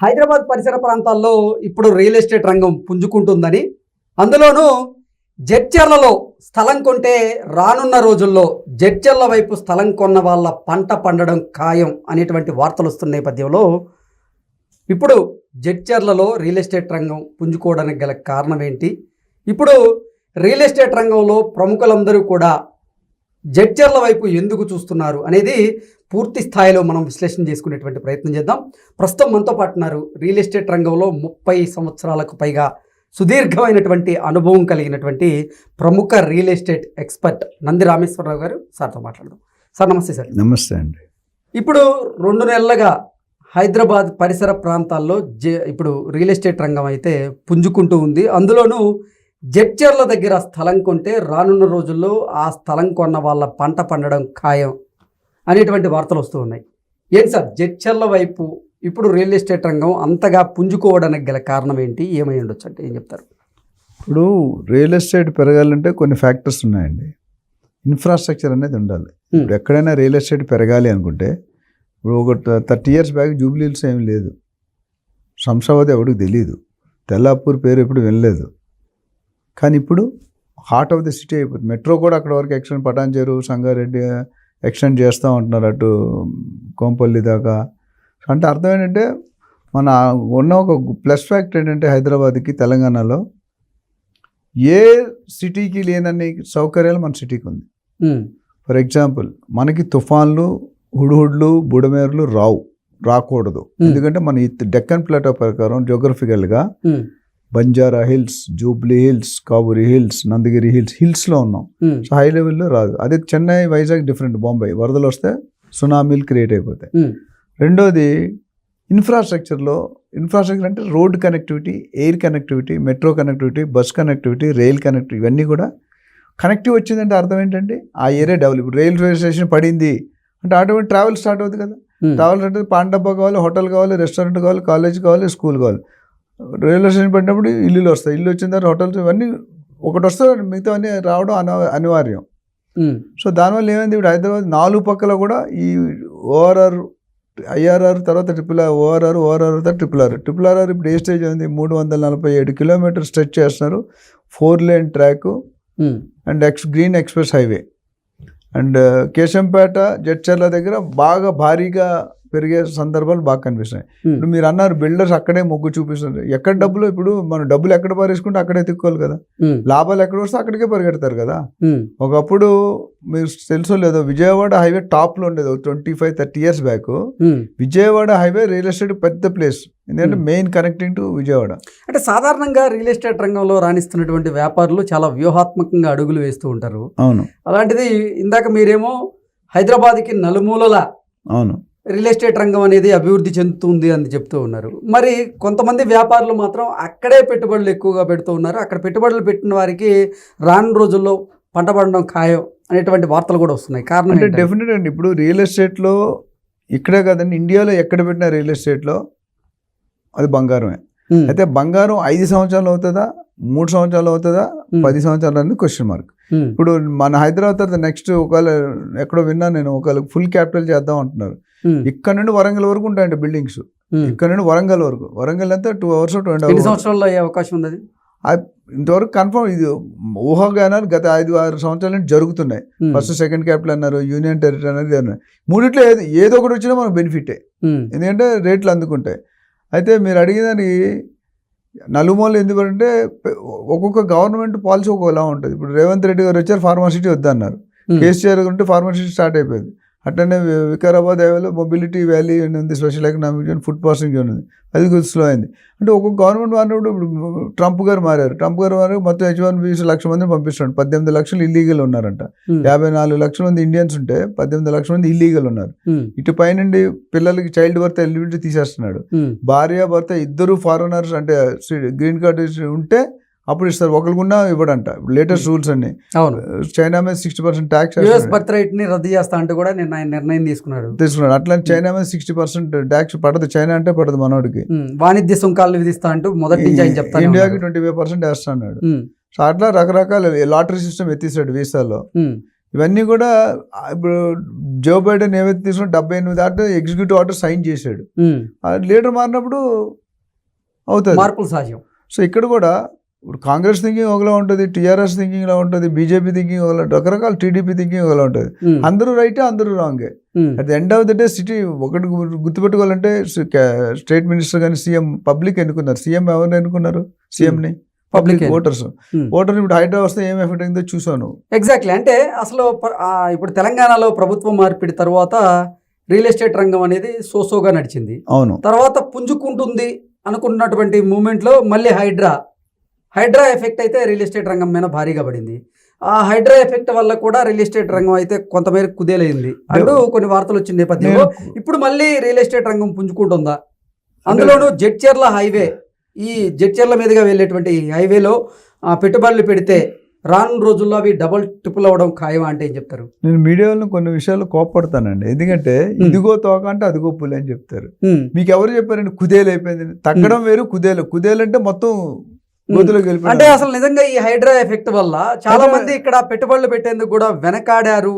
హైదరాబాద్ పరిసర ప్రాంతాల్లో ఇప్పుడు రియల్ ఎస్టేట్ రంగం పుంజుకుంటుందని అందులోనూ జడ్చర్లలో స్థలం కొంటే రానున్న రోజుల్లో జడ్చర్ల వైపు స్థలం కొన్న వాళ్ళ పంట పండడం ఖాయం అనేటువంటి వార్తలు వస్తున్న నేపథ్యంలో ఇప్పుడు జడ్చర్లలో రియల్ ఎస్టేట్ రంగం పుంజుకోవడానికి గల కారణం ఏంటి? ఇప్పుడు రియల్ ఎస్టేట్ రంగంలో ప్రముఖులందరూ కూడా జడ్చర్ల వైపు ఎందుకు చూస్తున్నారు అనేది పూర్తి స్థాయిలో మనం విశ్లేషణ చేసుకునేటువంటి ప్రయత్నం చేద్దాం. ప్రస్తుతం మనతో పాటు ఉన్నారు రియల్ ఎస్టేట్ రంగంలో ముప్పై సంవత్సరాలకు పైగా సుదీర్ఘమైనటువంటి అనుభవం కలిగినటువంటి ప్రముఖ real estate expert Nandi Rameshwara Rao garu సార్తో మాట్లాడదాం. సార్ నమస్తే సార్. నమస్తే అండి. ఇప్పుడు రెండు నెలలుగా హైదరాబాద్ పరిసర ప్రాంతాల్లో జే ఇప్పుడు రియల్ ఎస్టేట్ రంగం అయితే పుంజుకుంటూ ఉంది. అందులోనూ జడ్చర్ల దగ్గర స్థలం కొంటే రానున్న రోజుల్లో ఆ స్థలం కొన్న వాళ్ళ పంట పండడం ఖాయం అనేటువంటి వార్తలు వస్తూ ఉన్నాయి. ఏంటి సార్? జడ్చర్ల వైపు ఇప్పుడు రియల్ ఎస్టేట్ రంగం అంతగా పుంజుకోవడానికి గల కారణం ఏంటి? ఏమై ఉండొచ్చు అంటే ఏం చెప్తారు? ఇప్పుడు రియల్ ఎస్టేట్ పెరగాలంటే కొన్ని ఫ్యాక్టర్స్ ఉన్నాయండి. ఇన్ఫ్రాస్ట్రక్చర్ అనేది ఉండాలి. ఇప్పుడు ఎక్కడైనా రియల్ ఎస్టేట్ పెరగాలి అనుకుంటే ఇప్పుడు ఒక థర్టీ ఇయర్స్ బ్యాక్ జూబ్లీహిల్స్ ఏమి లేదు. శంషాబాద్ ఎవరికి తెలియదు తెల్లాపూర్ పేరు ఎప్పుడు వినలేదు. కానీ ఇప్పుడు హార్ట్ ఆఫ్ ది సిటీ అయిపోతుంది. మెట్రో కూడా అక్కడ వరకు ఎక్స్టెండ్ పటాన్చేరు సంగారెడ్డి ఎక్స్టెండ్ చేస్తూ ఉంటున్నారు అటు కోంపల్లి దాకా. అంటే అర్థం ఏంటంటే మన ఉన్న ఒక ప్లస్ ఫ్యాక్టర్ ఏంటంటే హైదరాబాద్కి తెలంగాణలో ఏ సిటీకి లేనన్ని సౌకర్యాలు మన సిటీకి ఉంది. ఫర్ ఎగ్జాంపుల్ మనకి తుఫాన్లు హుడుహుడ్లు బుడమేరులు రావు రాకూడదు. ఎందుకంటే మన ఈ డెక్కన్ ప్లాటో ప్రకారం జోగ్రఫికల్గా Banjara hills Jubilee hills Kavuri hills Nandagiri hills హిల్స్లో ఉన్నాం. సో హై లెవెల్లో రాదు. అదే చెన్నై వైజాగ్ డిఫరెంట్ బాంబే వరదలు వస్తే సునామీలు క్రియేట్ అయిపోతాయి. రెండోది ఇన్ఫ్రాస్ట్రక్చర్లో ఇన్ఫ్రాస్ట్రక్చర్ అంటే road connectivity air connectivity metro connectivity bus connectivity rail connectivity ఇవన్నీ కూడా కనెక్టివ్ వచ్చిందంటే అర్థం ఏంటంటే ఆ ఏరియా డెవలప్. రైల్వే స్టేషన్ పడింది అంటే ఆటోమేటిక్ ట్రావెల్ స్టార్ట్ అవుతుంది కదా. ట్రావెల్ అంటే పాన్ డబ్బా కావాలి హోటల్ కావాలి రెస్టారెంట్ కావాలి కాలేజ్ కావాలి స్కూల్ కావాలి. రైల్వే స్టేషన్ పడినప్పుడు ఇల్లులు వస్తాయి. ఇల్లు వచ్చిన తర్వాత హోటల్స్ ఇవన్నీ ఒకటి వస్తే మిగతా అన్నీ రావడం అన అనివార్యం. సో దానివల్ల ఏమైంది ఇప్పుడు హైదరాబాద్ నాలుగు పక్కల కూడా ఈ ఓఆర్ఆర్ ఐఆర్ఆర్ తర్వాత ట్రిపుల్ ఆర్ ఓఆర్ఆర్ ఓఆర్ఆర్ తర్వాత ట్రిపుల్ ఆర్. ట్రిపుల్ ఆర్ఆర్ ఇప్పుడు ఏ స్టేజ్ ఉంది? మూడు వందల నలభై ఏడు కిలోమీటర్ స్ట్రెచ్ చేస్తున్నారు. Four lane track and ex green express highway. And Keshampet Jadcherla దగ్గర బాగా భారీగా పెరిగే సందర్భాలు బాగా కనిపిస్తున్నాయి. ఇప్పుడు మీరు అన్నారు బిల్డర్స్ అక్కడే మొగ్గు చూపిస్తున్నారు. ఎక్కడ డబ్బులు ఇప్పుడు మనం డబ్బులు ఎక్కడ పారేసుకుంటే అక్కడే తిక్కోవాలి కదా. లాభాలు ఎక్కడ వస్తే అక్కడికే పరిగెడతారు కదా. ఒకప్పుడు మీరు తెలుసో లేదో విజయవాడ హైవే టాప్లో ఉండేది twenty five thirty years back. Vijayawada highway real estate పెద్ద ప్లేస్. ఎందుకంటే. Main connecting to Vijayawada. అంటే సాధారణంగా రియల్ ఎస్టేట్ రంగంలో రాణిస్తున్నటువంటి వ్యాపారులు చాలా వ్యూహాత్మకంగా అడుగులు వేస్తూ ఉంటారు. అవును. అలాంటిది ఇందాక మీరేమో హైదరాబాద్కి నలుమూలల అవును. రియల్ ఎస్టేట్ రంగం అనేది అభివృద్ధి చెందుతుంది అని చెప్తూ ఉన్నారు. మరి కొంతమంది వ్యాపారులు మాత్రం అక్కడే పెట్టుబడులు ఎక్కువగా పెడుతూ ఉన్నారు. అక్కడ పెట్టుబడులు పెట్టిన వారికి రాను రోజుల్లో పంట పండడం ఖాయం అనేటువంటి వార్తలు కూడా వస్తున్నాయి. కారణం అంటే డెఫినెట్ అండి. ఇప్పుడు రియల్ ఎస్టేట్లో ఇక్కడే కదండి. ఇండియాలో ఎక్కడ పెట్టిన రియల్ ఎస్టేట్లో అది బంగారమే. అయితే బంగారం ఐదు సంవత్సరాలు అవుతుందా? మూడు సంవత్సరాలు అవుతుందా? పది సంవత్సరాలు అనేది క్వశ్చన్ మార్క్ ఇప్పుడు మన హైదరాబాద్ తర్వాత నెక్స్ట్ ఒకవేళ ఎక్కడో విన్నా నేను ఒకవేళ ఫుల్ క్యాపిటల్ చేద్దాం అంటున్నారు. ఇక్కడ నుండి వరంగల్ వరకు ఉంటాయండి బిల్డింగ్స్. ఇక్కడ నుండి వరంగల్ వరకు. వరంగల్ అంతా two hours two and hours సంవత్సరాల్లో అయ్యే అవకాశం ఉంది? ఇంతవరకు కన్ఫర్మ్ ఇది ఊహాగానాలు గత ఐదు ఆరు సంవత్సరాల నుంచి జరుగుతున్నాయి. ఫస్ట్ సెకండ్ క్యాపిటల్ అన్నారు యూనియన్ టెరిటరీ అనేది అన్నారు. మూడిట్లో ఏదో ఏదో ఒకటి వచ్చినా మనకు బెనిఫిటే ఎందుకంటే రేట్లు అందుకుంటాయి. అయితే మీరు అడిగేదానికి నలుమూలలు ఎందుకంటే ఒక్కొక్క గవర్నమెంట్ పాలసీ ఒక్కోలా ఉంటుంది. ఇప్పుడు రేవంత్ రెడ్డి గారు వచ్చారు ఫార్మాసిటీ వద్దన్నారు. కేసీఆర్ ఉంటే ఫార్మాసిటీ స్టార్ట్ అయిపోయింది. అట్లనే వికారాబాద్ హైవేలో మొబిలిటీ వ్యాలీ అని ఉంది special economic zone food processing zone ఉంది. అది కొంచెం స్లో అయింది. అంటే ఒక్కొక్క గవర్నమెంట్ మారినప్పుడు ఇప్పుడు ట్రంప్ గారు మారారు. ట్రంప్ గారు మారారు మొత్తం హెచ్ వన్ బీస్ లక్ష మందిని పంపిస్తున్నాడు పద్దెనిమిది లక్షలు ఇల్లీగల్ ఉన్నారంట. ఉమ్, యాభై నాలుగు లక్షల మంది ఇండియన్స్ ఉంటే పద్దెనిమిది లక్షల మంది ఇల్లీగల్ ఉన్నారు. ఉమ్, ఇటు పైనుండి పిల్లలకి చైల్డ్ బర్త్ ఎలిజిబిలిటీ తీసేస్తున్నాడు. ఉమ్, భార్య భర్త ఇద్దరు ఫారినర్స్ అంటే గ్రీన్ కార్డ్ ఉంటే అప్పుడు ఇస్తారు. ఒకరికున్నా ఇవ్వడంట. లేటెస్ట్ రూల్స్ అన్ని. అవును. చైనా మీద sixty percent tax US birth రైట్ని రద్దు చేస్తా అంటే కూడా నిన్న ఆయన నిర్ణయం తీసుకున్నాడు. తీసుకున్నాడు. అట్లా చైనా మీద సిక్స్టీ పర్సెంట్ ట్యాక్స్ పడదు. చైనా అంటే పడదు మనోడికి. వాణిజ్య సుంకాలు విధిస్తా అంటూ మొదటి నుంచి ఆయన చెప్తానే ఇండియాకి. ట్వంటీ ఫైవ్ పర్సెంట్ వేస్తున్నాడు. ఉమ్, సో అట్లా రకరకాల లాటరీ సిస్టమ్ ఎత్తిస్తాడు వీసాలో. ఇవన్నీ కూడా ఇప్పుడు జో బైడెన్ ఏవైతే తీసుకున్న డెబ్బై ఎనిమిది ఆర్డర్ ఎగ్జిక్యూటివ్ ఆర్డర్ సైన్ చేశాడు. లీడర్ మారినప్పుడు అవుతుంది. మార్పులు సాధ్యం. సో ఇక్కడ కూడా ఇప్పుడు కాంగ్రెస్ థింకింగ్ ఒకలా ఉంటుంది టీఆర్ఎస్ థింకింగ్ ఇలా ఉంటుంది బీజేపీ థింకింగ్ ఒకలా రకరకాల టీడీపీ థింకింగ్ ఒకలా ఉంటుంది. ఉమ్. అందరూ రైటే అందరూ రాంగే. At the end of the day city ఒకటి గుర్తుపెట్టుకోవాలంటే స్టేట్ మినిస్టర్ కానీ సీఎం పబ్లిక్ ఎన్నుకున్నారు. సీఎం ఎవరిని ఎన్నుకున్నారు? సీఎంని పబ్లిక్ ఓటర్స్ Hmm. ఓటర్ ఇప్పుడు హైదరాబాద్ వస్తే ఏం ఎఫెక్ట్ అయిందో చూసాను ఎగ్జాక్ట్లీ అంటే అసలు ఇప్పుడు తెలంగాణలో ప్రభుత్వం మార్పిడి తర్వాత రియల్ ఎస్టేట్ రంగం అనేది సోసోగా నడిచింది. అవును. తర్వాత పుంజుకుంటుంది అనుకున్నటువంటి మూమెంట్లో మళ్ళీ హైడ్రా హైడ్రా ఎఫెక్ట్ అయితే రియల్ ఎస్టేట్ రంగం మీద భారీగా పడింది. ఆ హైడ్రా ఎఫెక్ట్ వల్ల కూడా రియల్ ఎస్టేట్ రంగం అయితే కొంతమేర కుదేలైంది. అంటూ కొన్ని వార్తలు వచ్చిన నేపథ్యంలో ఇప్పుడు మళ్ళీ రియల్ ఎస్టేట్ రంగం పుంజుకుంటుందా? అందులోనూ జడ్చర్ల హైవే ఈ జడ్చర్ల మీదుగా వెళ్ళేటువంటి హైవేలో ఆ, పెట్టుబడులు పెడితే రానున్న రోజుల్లో అవి డబుల్ ట్రిపుల్ అవ్వడం ఖాయం అంటే ఏం చెప్తారు? నేను మీడియాలో కొన్ని విషయాలు కోపడతానండి ఎందుకంటే. ఇదిగో తోక అంటే అదిగో పులి అని చెప్తారు. మీకు ఎవరు చెప్పారండి? కుదేలు అయిపోయింది తగ్గడం వేరు కుదేలు. కుదేలు అంటే మొత్తం అంటే అసలు నిజంగా ఈ హైడ్రా ఎఫెక్ట్ వల్ల చాలా మంది ఇక్కడ పెట్టుబడులు పెట్టేందుకు కూడా వెనకాడారు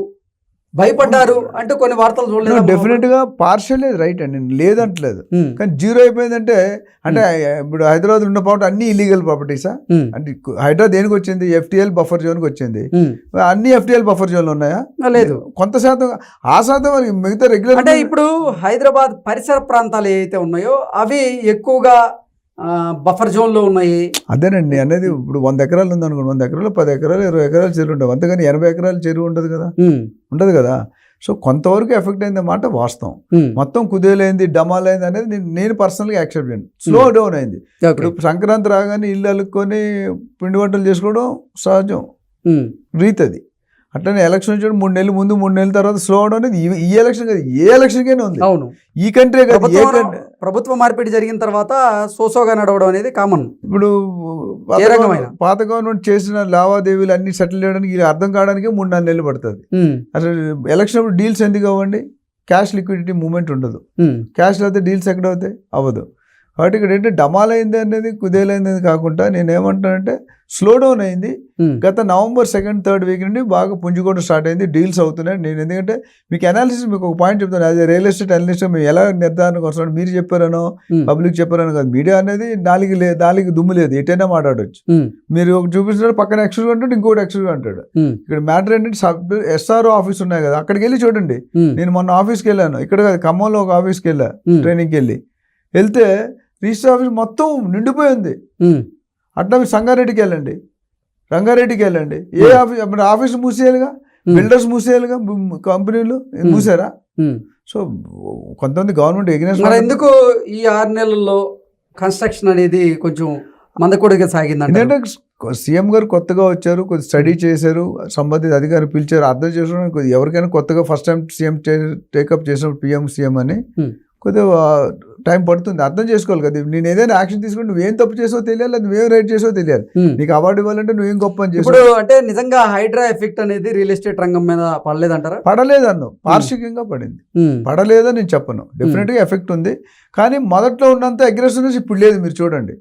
భయపడ్డారు అంటూ కొన్ని వార్తలు చూడలేదు. డెఫినెట్గా పార్షల్ రైట్ అండి. లేదంటలేదు. కానీ జీరో అయిపోయిందంటే అంటే ఇప్పుడు హైదరాబాద్ ఉన్న ప్రాపర్టీ అన్ని ఇల్లీగల్ ప్రాపర్టీసా అంటే హైదరాబాద్ దేనికి వచ్చింది? ఎఫ్టిఎల్ బఫర్ జోన్కి వచ్చింది. ఉమ్. అన్ని ఎఫ్టిఎల్ బఫర్ జోన్లు ఉన్నాయా? లేదు. కొంత శాతం ఆ శాతం మిగతా రెగ్యులర్ అంటే ఇప్పుడు హైదరాబాద్ పరిసర ప్రాంతాలు ఏవైతే ఉన్నాయో అవి ఎక్కువగా బఫర్ జోన్లో ఉన్నాయి. అదేనండి అనేది ఇప్పుడు వంద ఎకరాలు ఉంది అనుకోండి వంద ఎకరాలు పది ఎకరాలు ఇరవై ఎకరాలు చెరువు ఉండవు. అంతేగాని ఎనభై ఎకరాలు చెరువు ఉండదు కదా? ఉండదు కదా? సో కొంతవరకు ఎఫెక్ట్ అయింది మాట వాస్తవం. మొత్తం కుదేలైంది డమాలైంది అనేది నేను- నేను పర్సనల్గా యాక్సెప్ట్ చేయను. స్లో డౌన్ అయింది. ఇప్పుడు సంక్రాంతి రాగానే ఇల్లు అల్లుకొని పిండి వంటలు చేసుకోవడం సహజం. రీతి అది అట్లనే ఎలక్షన్ వచ్చాడు మూడు నెలలు ముందు మూడు నెలల తర్వాత స్లో అవడం అనేది ఈ- ఎలక్షన్ కాదు ఏ ఎలక్షన్కైనా ఉంది. అవును. ఈ కంట్రీ కాదు ఏ ప్రభుత్వం కంట్రీ ప్రభుత్వ మార్పిడి జరిగిన తర్వాత సోసోగా నడవడం అనేది కామన్ ఇప్పుడు పాత? గవర్నమెంట్- పాత గవర్నమెంట్ చేసిన లావాదేవీలు అన్ని సెటిల్ చేయడానికి ఇది అర్థం కావడానికి మూడు నాలుగు నెలలు పడుతుంది. అసలు ఎలక్షన్ అప్పుడు డీల్స్ ఎందుకు అవ్వండి? క్యాష్ లిక్విడిటీ మూమెంట్ ఉండదు. క్యాష్ అయితే డీల్స్ ఎక్కడ అవుతాయి? అవ్వదు. కాబట్టి ఇక్కడ ఏంటంటే డమాల్ అయింది అనేది కుదేలైంది అనేది కాకుండా నేను ఏమంటానంటే స్లో డౌన్ అయింది. గత నవంబర్ సెకండ్ థర్డ్ వీక్ నుండి బాగా పుంజుకోవడం స్టార్ట్ అయింది. డీల్స్ అవుతున్నాయి. నేను ఎందుకంటే మీకు అనాలిసిస్ మీకు ఒక పాయింట్ చెప్తాను యాజ్ రియల్ ఎస్టేట్ అనలిస్ట్ మేము ఎలా నిర్ధారణకు వస్తున్నాం మీరు చెప్పారనో పబ్లిక్ చెప్పారనో కాదు. మీడియా అనేది నాలుగు లే నాలుగు దుమ్ము లేదు. ఎటైనా మాట్లాడవచ్చు మీరు ఒక చూపిస్తున్నారు పక్కన ఎక్స్ట్రా అంటాడు ఇంకోటి ఎక్స్ట్రా అంటాడు. ఇక్కడ మ్యాటర్ ఏంటంటే సబ్ ఎస్ఆర్ఓ ఆఫీస్ ఉన్నాయి కదా అక్కడికి వెళ్ళి చూడండి. నేను మొన్న ఆఫీస్కి వెళ్ళాను. ఇక్కడ కాదు ఖమ్మంలో ఒక ఆఫీస్కి వెళ్ళా ట్రైనింగ్కి వెళ్ళి. వెళ్తే రిజిస్టర్ ఆఫీస్ మొత్తం నిండిపోయింది. అట్లా మీరు సంగారెడ్డికి వెళ్ళండి. రంగారెడ్డికి వెళ్ళండి. ఏ ఆఫీస్ మరి ఆఫీస్ మూసేయాలిగా? బిల్డర్స్ మూసేయాలిగా? కంపెనీలు. మూసారా? సో కొంతమంది గవర్నమెంట్ ఎగ్నెస్ట్ మరి ఎందుకు ఈ ఆరు నెలల్లో కన్స్ట్రక్షన్ అనేది కొంచెం మందకొడిగా సాగిందంట ఎందుకంటే సీఎం గారు కొత్తగా వచ్చారు కొద్ది స్టడీ చేశారు సంబంధిత అధికారులు పిలిచారు అర్థం చేసుకోవడానికి ఎవరికైనా కొత్తగా first time CM take up చేసినప్పుడు పిఎం సీఎం అని. కొద్దిగా టైం పడుతుంది. అర్థం చేసుకోవాలి కదా. నేను ఏదైనా యాక్షన్ తీసుకుంటే నువ్వేం తప్పు చేసో తెలియాలి నువ్వేం రైట్ చేసో తెలియాలి. నీకు అవార్డు ఇవ్వాలంటే నువ్వేం గొప్ప అని ఇప్పుడు చేసావు అంటే నిజంగా హైడ్రా ఎఫెక్ట్ అనేది రియల్ ఎస్టేట్ రంగం మీద పడలేదంటారా? పడలేదు అన్ను పార్షికంగా పడింది. పడలేదని నేను చెప్పను. డెఫినెట్గా ఎఫెక్ట్ ఉంది. కానీ మొదట్లో ఉన్నంత అగ్రెసివ్నెస్ ఇప్పుడు లేదు. మీరు చూడండి.